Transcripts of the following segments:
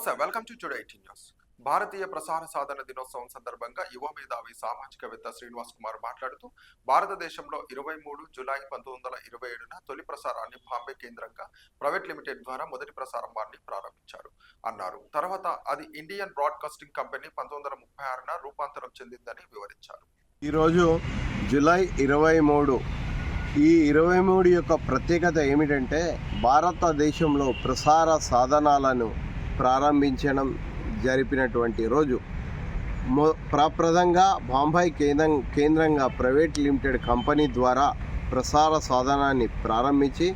నమస్తే welcome to today eighteen news. భారతీయ ప్రసార సాధన దినోత్సవం సందర్భంగా యువ మేధావి సామాజికవేత్త శ్రీనివాస్ కుమార్ మాట్లాడుతూ భారతదేశంలో ఇరవై మూడు జులై పంతొమ్మిది వందల ఇరవై ఏడున తొలి ప్రసారాన్ని బాంబే కేంద్రంగా ప్రైవేట్ లిమిటెడ్ ద్వారా మొదటి ప్రసారాన్ని ప్రారంభించారు అన్నారు. తర్వాత అది ఇండియన్ బ్రాడ్కాస్టింగ్ కంపెనీ పంతొమ్మిది వందల ముప్పై ఆరున రూపాంతరం చెందిందని వివరించారు. ఈరోజు జులై ఇరవై మూడు. ఈ ఇరవై మూడు యొక్క ప్రత్యేకత ఏమిటంటే భారతదేశంలో ప్రసార సాధనాలను ప్రారంభించడం జరిపినటువంటి రోజు మొ ప్రప్రదంగా బాంబాయి కేంద్రం కేంద్రంగా ప్రైవేట్ లిమిటెడ్ కంపెనీ ద్వారా ప్రసార సాధనాన్ని ప్రారంభించి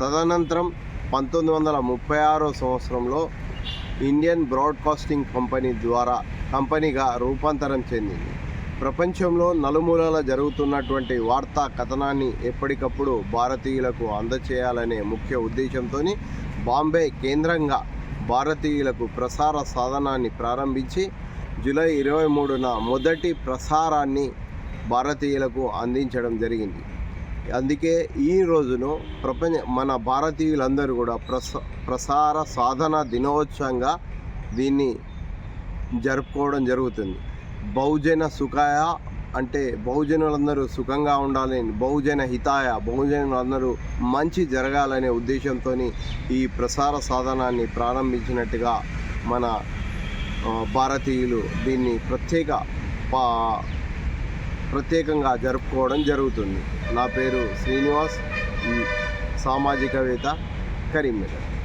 తదనంతరం పంతొమ్మిది వందల ముప్పై ఆరో సంవత్సరంలో ఇండియన్ బ్రాడ్కాస్టింగ్ కంపెనీ ద్వారా కంపెనీగా రూపాంతరం చెందింది. ప్రపంచంలో నలుమూలల జరుగుతున్నటువంటి వార్తా కథనాన్ని ఎప్పటికప్పుడు భారతీయులకు అందచేయాలనే ముఖ్య ఉద్దేశంతో బాంబే కేంద్రంగా భారతీయులకు ప్రసార సాధనాన్ని ప్రారంభించి జూలై ఇరవై మూడున మొదటి ప్రసారాన్ని భారతీయులకు అందించడం జరిగింది. అందుకే ఈ రోజును ప్రపంచ మన భారతీయులందరూ కూడా ప్రస ప్రసార సాధన దినోత్సవంగా దీన్ని జరుపుకోవడం జరుగుతుంది. బహుజన సుఖాయ అంటే బహుజనులందరూ సుఖంగా ఉండాలని బహుజన హితాయ బహుజనులందరూ మంచి జరగాలనే ఉద్దేశంతో ఈ ప్రసార సాధనాన్ని ప్రారంభించినట్టుగా మన భారతీయులు దీన్ని ప్రత్యేక పా ప్రత్యేకంగా జరుపుకోవడం జరుగుతుంది. నా పేరు శ్రీనివాస్ సామాజికవేత్త కరీంనగర్.